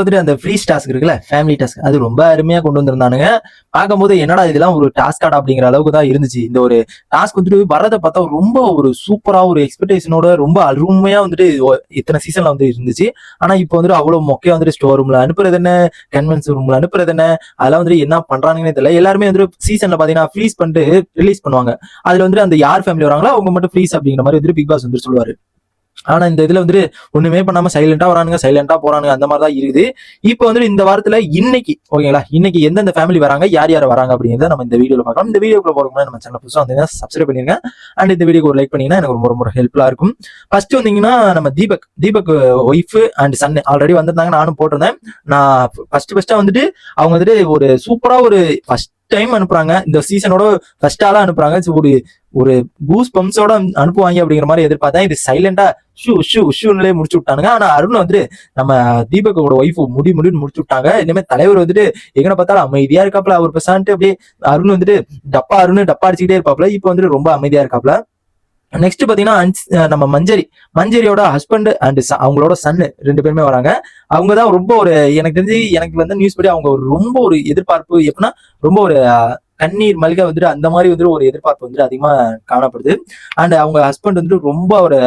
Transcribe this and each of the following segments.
வந்துட்டு அந்த free task இருக்குல்ல ஃபேமிலி டாஸ்க் அது ரொம்ப அருமையா கொண்டு வந்திருந்தானுங்க. பார்க்கும்போது என்னடா இதெல்லாம் ஒரு டாஸ்காடா அப்படிங்கிற அளவுக்கு தான் இருந்துச்சு. இந்த ஒரு டாஸ்க் வந்துட்டு வரதை பார்த்தா ரொம்ப ஒரு சூப்பரா ஒரு எக்ஸ்பெக்டேஷனோட ரொம்ப அருமையா வந்துட்டு இத்தனை சீசன்ல வந்து இருந்துச்சு. ஆனா இப்போ வந்துட்டு அவ்வளவு மொக்கையா வந்துட்டு ஸ்டோர் ரூம்ல அனுப்புறது என்ன? கன்வென்ஸ் ரூம்ல அனுப்புறது என்ன? அதெல்லாம் வந்துட்டு என்ன பண்றாங்கன்னு தெரியல. எல்லாருமே வந்துட்டு சீசன்ல பாத்தீங்கன்னா ஃப்ரீஸ் பண்ணிட்டு ரிலீஸ் பண்ணுவாங்க. அதுல வந்துட்டு அந்த யார் ஃபேமிலி வராங்களோ அவங்க மட்டும் ஃப்ரீஸ் அப்படிங்கிற மாதிரி வந்துட்டு பிக் பாஸ் வந்துட்டு சொல்லுவாரு. ஆனா இந்த இதுல வந்துட்டு ஒண்ணுமே பண்ணாம சைலண்டா வரானுங்க சைலண்டா போறானுங்க அந்த மாதிரி தான் இருக்குது. இப்போ வந்துட்டு இந்த வாரத்துல இன்னைக்கு ஓகேங்களா? இன்னைக்கு எந்தெந்த ஃபேமிலி வராங்க யார் யார் வராங்க அப்படிங்கிறத நம்ம இந்த வீடியோல பார்க்கலாம். இந்த வீடியோக்குள்ள போறதுக்கு நம்ம சேனல் புதுசாக வந்து சப்ஸ்கிரைப் பண்ணிருங்க. அண்ட் இந்த வீடியோக்கு ஒரு லைக் பண்ணீங்கன்னா எனக்கு ரொம்ப ரொம்ப ஹெல்ப்ஃபுல்லா இருக்கும். ஃபர்ஸ்ட் வந்தீங்கன்னா நம்ம Deepak Deepak wife and son already வந்திருந்தாங்க நானும் போட்டிருந்தேன். நான் ஃபர்ஸ்ட் ஃபர்ஸ்டா வந்துட்டு அவங்க வந்துட்டு ஒரு சூப்பரா ஒரு ஃபர்ஸ்ட் டைம் அனுப்புறாங்க. இந்த சீசனோட ஃபர்ஸ்ட் ஆளா அனுப்புறாங்க. ஒரு ஒரு கூஸ் பம்ப்ஸோட அனுப்புவாங்க அப்படிங்கிற மாதிரி எதிர்பார்த்தேன் இது சைலண்டா ஷூ ஷூ ஷூன்லயே முடிச்சு விட்டானுங்க. ஆனா அருண் வந்துட்டு நம்ம தீபக்கோட ஒய்ஃப் முடி முடின்னு முடிச்சு விட்டாங்க. இனிமே தலைவர் வந்துட்டு எங்கன பார்த்தாலும் அமைதியா இருக்காப்ல. அவர் பெசான்ட்டு அப்படியே அருண் வந்துட்டு டப்பா அருண் டப்பா அடிச்சுக்கிட்டே இருப்பாப்ல. இப்போ வந்துட்டு ரொம்ப அமைதியா இருக்காப்ல. நெக்ஸ்ட் பாத்தீங்கன்னா நம்ம மஞ்சரி. மஞ்சரியோட ஹஸ்பண்ட் அண்ட் அவங்களோட சன்னு ரெண்டு பேருமே வராங்க. அவங்க தான் ரொம்ப ஒரு எனக்கு தெரிஞ்சு எனக்கு வந்து நியூஸ் படி அவங்க ஒரு ரொம்ப ஒரு எதிர்பார்ப்பு எப்படின்னா ரொம்ப ஒரு கண்ணீர் மல்க வந்துட்டு அந்த மாதிரி வந்துட்டு ஒரு எதிர்பார்ப்பு வந்துட்டு அதிகமா காணப்படுது. அண்ட் அவங்க ஹஸ்பண்ட் வந்துட்டு ரொம்ப ஒரு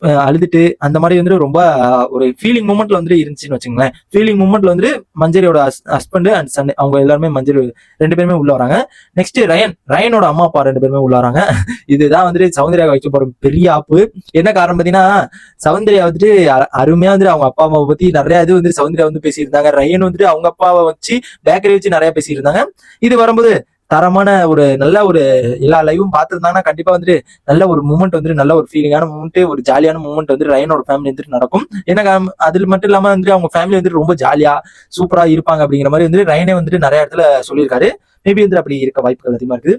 அழுதுட்டு அந்த மாதிரி வந்துட்டு ரொம்ப ஒரு ஃபீலிங் மூமெண்ட்ல வந்துட்டு இருந்துச்சுன்னு வச்சுங்களேன் ஃபீலிங் மூமெண்ட்ல வந்து மஞ்சரியோட ஹஸ்பண்ட் அண்ட் சன் அவங்க எல்லாருமே மஞ்சரி ரெண்டு பேருமே உள்ள வராங்க. நெக்ஸ்ட் ரயன் ரயனோட அம்மா அப்பா ரெண்டு பேருமே உள்ள வராங்க. இதுதான் வந்துட்டு சௌந்தர்யா வைக்க போற பெரிய ஆப்பு. என்ன காரணம் பார்த்தீங்கன்னா சௌந்தர்யா வந்துட்டு அ- அருமையா வந்துட்டு அவங்க அப்பா அம்மாவை பத்தி நிறைய இது வந்து சௌந்தர்யா வந்து பேசியிருந்தாங்க. ரயன் வந்துட்டு அவங்க அப்பாவை வச்சு பேக்கரி வச்சு நிறைய பேசியிருந்தாங்க. இது வரும்போது தரமான ஒரு நல்ல ஒரு எல்லா லைவும் பார்த்துருந்தாங்கன்னா கண்டிப்பா வந்துட்டு நல்ல ஒரு மூமெண்ட் வந்துட்டு நல்ல ஒரு ஃபீலிங்கான மூமெண்ட் ஒரு ஜாலியான மூமெண்ட் வந்து ரயனோட ஃபேமிலி வந்துட்டு நடக்கும். ஏன்னா அதில் அதுல மட்டும் இல்லாம வந்துட்டு அவங்க ஃபேமிலி வந்துட்டு ரொம்ப ஜாலியா சூப்பரா இருப்பாங்க அப்படிங்கிற மாதிரி வந்துட்டு ரயனே வந்துட்டு நிறைய இடத்துல சொல்லியிருக்காரு. மேபி வந்து அப்படி இருக்க வாய்ப்புகள் அதிகமா இருக்குது.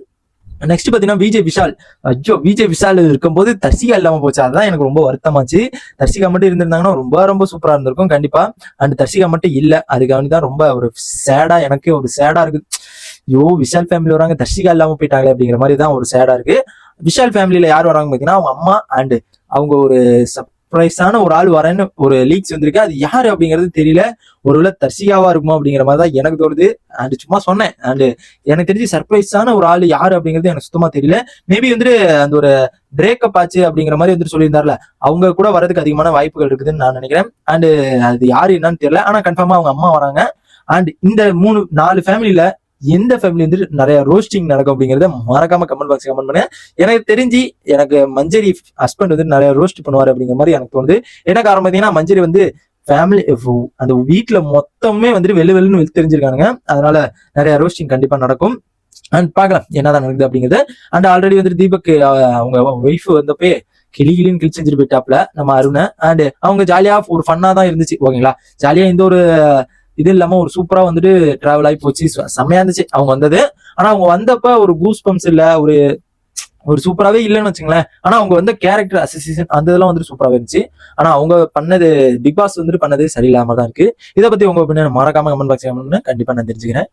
நெக்ஸ்ட் பாத்தீங்கன்னா விஜய் விஷால். அஜோ விஜய் விஷால் இருக்கும்போது தர்சிகா இல்லாம போச்சு. அதுதான் எனக்கு ரொம்ப வருத்தமாச்சு. தர்சிகா மட்டும் இருந்திருந்தாங்கன்னா ரொம்ப ரொம்ப சூப்பரா இருந்திருக்கும் கண்டிப்பா. அண்ட் தர்சிகா மட்டும் இல்ல. அதுக்காண்டி தான் ரொம்ப ஒரு சேடா எனக்கு ஒரு சேடா இருக்கு. ஐயோ விஷால் ஃபேமிலி வராங்க தர்ஷிகா இல்லாம போயிட்டாங்களே அப்படிங்கிற மாதிரி தான் ஒரு சேடா இருக்கு. விஷால் ஃபேமிலியில யார் வராங்க பாத்தீங்கன்னா அவங்க அம்மா அண்ட் அவங்க ஒரு சர்ப்ரைஸான ஒரு ஆள் வரேன்னு ஒரு லீக்ஸ் வந்திருக்கு. அது யாரு அப்படிங்கிறது தெரியல. ஒருவேளை தர்சிகாவா இருக்குமா அப்படிங்கிற மாதிரி தான் எனக்கு தோணுது. அண்ட் சும்மா சொன்னேன். அண்ட் எனக்கு தெரிஞ்சு சர்ப்ரைஸான ஒரு ஆள் யாரு அப்படிங்கிறது எனக்கு சுத்தமா தெரியல. மேபி வந்துட்டு அந்த ஒரு பிரேக்கப் ஆச்சு அப்படிங்கிற மாதிரி வந்துட்டு சொல்லியிருந்தார்ல. அவங்க கூட வரதுக்கு அதிகமான வாய்ப்புகள் இருக்குதுன்னு நான் நினைக்கிறேன். அண்ட் அது யாரு என்னன்னு தெரியல. ஆனா கன்ஃபார்மா அவங்க அம்மா வராங்க. அண்ட் இந்த மூணு நாலு ஃபேமிலியில எந்த ஃபேமிலி வந்துட்டு நிறைய ரோஸ்டிங் நடக்கும் அப்படிங்கறத மறக்காம கமெண்ட் பாக்ஸ் கமெண்ட் பண்ணுங்க. எனக்கு தெரிஞ்சு எனக்கு மஞ்சரி ஹஸ்பண்ட் வந்து நிறைய ரோஸ்ட் பண்ணுவாரு அப்படிங்கிற மாதிரி எனக்கு தோணுது. என்ன காரணம் பார்த்தீங்கன்னா மஞ்சரி வந்து ஃபேமிலி அந்த வீட்டில் மொத்தமே வந்துட்டு வெள்ளு வெளுன்னு தெரிஞ்சிருக்கானுங்க. அதனால நிறைய ரோஸ்டிங் கண்டிப்பா நடக்கும். அண்ட் பார்க்கலாம் என்னதான் நடக்குது அப்படிங்கிறது. அண்ட் ஆல்ரெடி வந்துட்டு தீபக் அவங்க ஒய்ஃப் வந்தப்பே கிளி கிளின்னு கிளி செஞ்சுட்டு போயிட்டாப்ல நம்ம அருணை. அண்ட் அவங்க ஜாலியா ஒரு ஃபன்னா தான் இருந்துச்சு. ஓகேங்களா? ஜாலியா இந்த ஒரு இது இல்லாம ஒரு சூப்பரா வந்துட்டு டிராவல் ஆகி போச்சு. செம்மையா இருந்துச்சு. அவங்க வந்தது. ஆனா அவங்க வந்தப்ப ஒரு கூஸ் பம்ப்ஸ் இல்ல ஒரு ஒரு சூப்பராகவே இல்லைன்னு வச்சுங்களேன். ஆனா அவங்க வந்த கேரக்டர் அசோசியேஷன் அந்த இதெல்லாம் வந்துட்டு சூப்பராகவே இருந்துச்சு. ஆனா அவங்க பண்ணது பிக் பாஸ் வந்துட்டு பண்ணது சரியில்லாம தான் இருக்கு. இதை பத்தி உங்க opinion மறக்காம கமெண்ட் பாக்ஸ் கமெண்ட் கண்டிப்பா நான் தெரிஞ்சுக்கிறேன்.